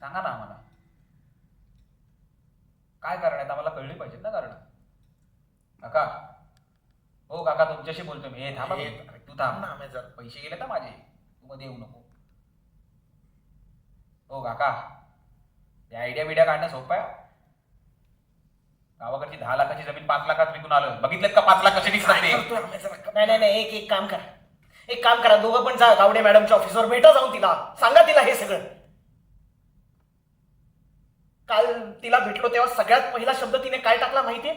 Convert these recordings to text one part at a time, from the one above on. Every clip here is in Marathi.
सांगा ना आम्हाला. काय कारण आहेत? आम्हाला कळली पाहिजेत ना कारण. काका. हो काका तुमच्याशी बोलतो मी. हे थांबा हे, अरे तू थांब. ना आम्ही जर पैसे गेले ना माझे. तू मध्ये येऊ नको. हो काका. हे आयडिया बिडिया काढणं सोपं आहे. गावाकडची दहा लाखाची जमीन पाच लाखात विकून आलं बघितलं का पाच लाख कसे निघतात ते? नाही नाही नाही. एक एक काम करा. एक काम करा. दोघं पण जा गावडे मॅडमच्या ऑफिसवर भेटा जाऊन तिला. सांगा तिला हे सगळं. काल तिला भेटलो तेव्हा सगळ्यात पहिला शब्द तिने काय टाकला माहितीये?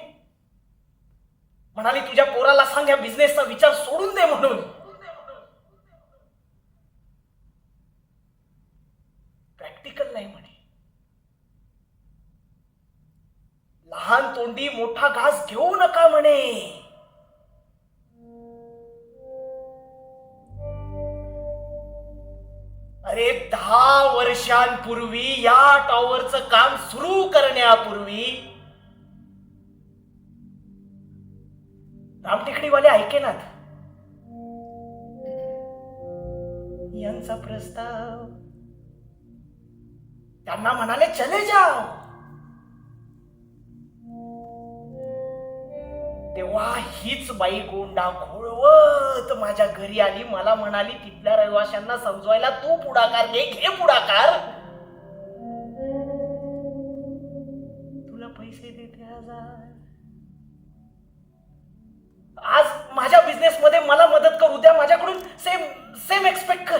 म्हणाली तुझ्या पोराला सांग या बिझनेसचा विचार सोडून दे म्हणून. प्रॅक्टिकल नाही म्हणे. लहान तोंडी मोठा घास घेऊ नका म्हणे. अरे दहा वर्षांपूर्वी या टॉवरचं काम सुरू करण्यापूर्वी रामटेकडीवाले ऐकेनात यांचा प्रस्ताव. त्यांना म्हणाले चले जाओ तेव्हा हीच बाई गोंडा घोळवत माझ्या घरी आली. मला म्हणाली तिथल्या रहिवाशांना समजवायला तू पुढाकार घे घे पुढाकार. तुला पैसे देते हजार. आज माझ्या बिझनेस मध्ये मला मदत कर उद्या माझ्याकडून सेम सेम एक्सपेक्ट कर.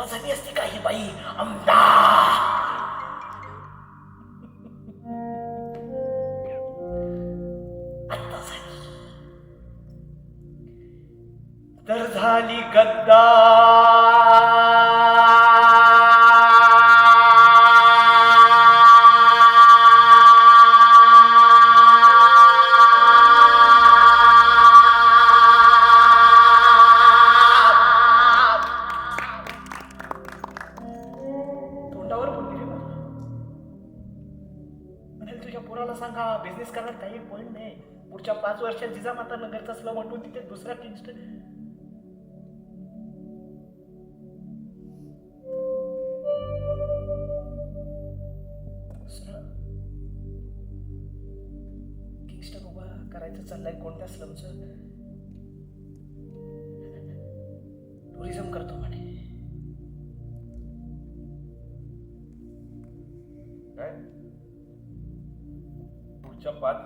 तेव्हा झाली असती काही बाई आमदार तर झाली गद्दार. तुझ्या पोराला सांगा बिझनेस करणार काही पॉईंट नाही. पुढच्या पाच वर्षात जिजामाता नगरचा स्लम म्हणून तिथे दुसरा किंस्ट दुसरा किंगस्टन उभा करायचं चाललंय कोणत्या स्लमच टुरिझम करतो म्हणे. काय? पुढच्या पाच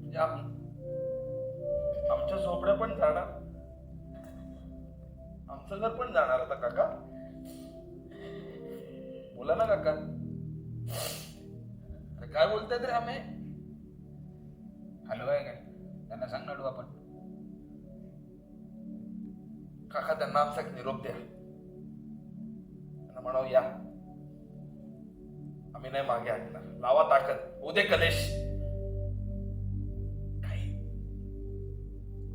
म्हणजे आमच्या झोपड्या पण जाणार. आमचं घर पण जाणार आता काका. बोला ना काका. अरे काय बोलतायत रे आम्ही? हॅलो आहे काय? त्यांना सांग नडू आपण. काका त्यांना आमचा निरोप द्या. त्यांना म्हणाव या. मी नाही मागे हटणार लावा ताकद. उदे कलेश. काही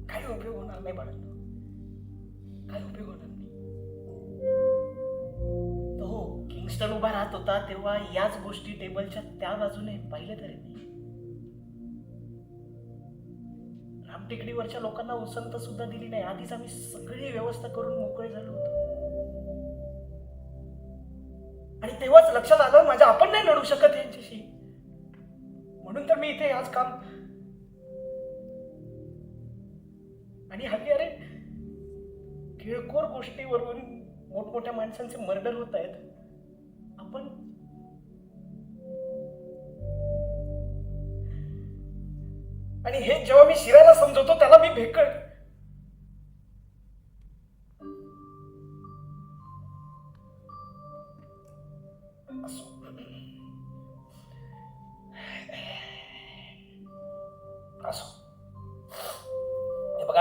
काही उपयोग होणार नाही बाळा. काही उपयोग होणार नाही. तो हो किंगस्टन उभा राहत होता तेव्हा याच गोष्टी टेबलच्या त्या बाजूने पाहिलं तरी नाही. रामटेकडीवरच्या लोकांना उसंत सुद्धा दिली नाही. आधीच आम्ही सगळी व्यवस्था करून मोकळे झालो होतो. आणि तेव्हाच लक्षात आलं माझ्या आपण नाही लढू शकत यांच्याशी. म्हणून तर मी इथे आज काम आणि हल्ली अरे किळकोर गोष्टीवरून मोठमोठ्या माणसांचे मर्डर होत आहेत. आपण आणि हे जेव्हा मी शिरायला समजवतो त्याला मी भेकळ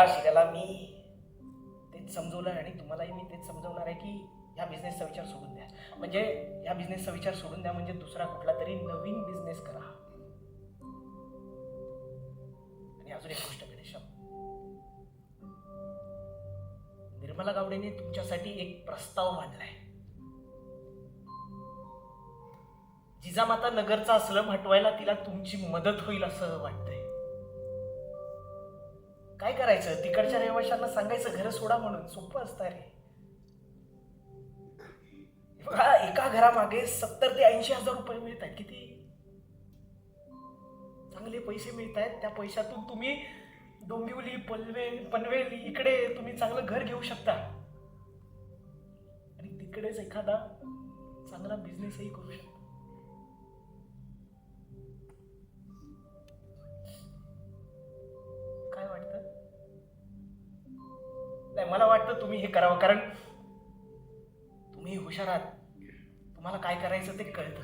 हे शिकायला मी तेच समजवलं आणि तुम्हालाही मी तेच समजवणार आहे की ह्या बिझनेसचा विचार सोडून द्या. म्हणजे ह्या बिझनेसचा विचार सोडून द्या म्हणजे दुसरा कुठला तरी नवीन बिझनेस करा. आणि अजून एक गोष्ट गणेशम निर्मला गावडेने तुमच्यासाठी एक प्रस्ताव मांडलाय. जिजामाता नगरचा असलं हटवायला तिला तुमची मदत होईल असं वाटतंय. काय करायचं? तिकडच्या रहिवाशांना सांगायचं घर सोडा म्हणून. सोपं असतं रे. बघा एका घरामागे सत्तर ते ऐंशी हजार रुपये मिळत आहेत. किती? चांगले पैसे मिळत आहेत. त्या पैशातून तुम्ही डोंबिवली पनवेल पनवेल इकडे तुम्ही चांगलं घर घेऊ शकता. आणि तिकडेच एखादा चांगला बिझनेसही करू शकता. काय वाटतं? नाही मला वाटतं तुम्ही हे करावं कारण तुम्ही हुशार आहात. तुम्हाला काय करायचं ते कळतं.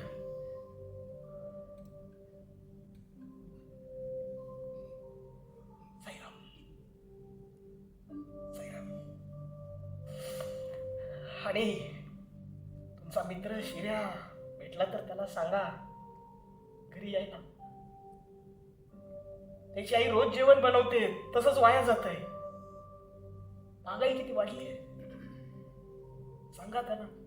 साईराम. साईराम. आणि तुमचा मित्र शिर्या भेटला तर त्याला सांगा. घरी यायला. त्याची आई रोज जेवण बनवते तसंच वाया जात आहे महागाई किती वाढली आहे? सांगा त्यांना.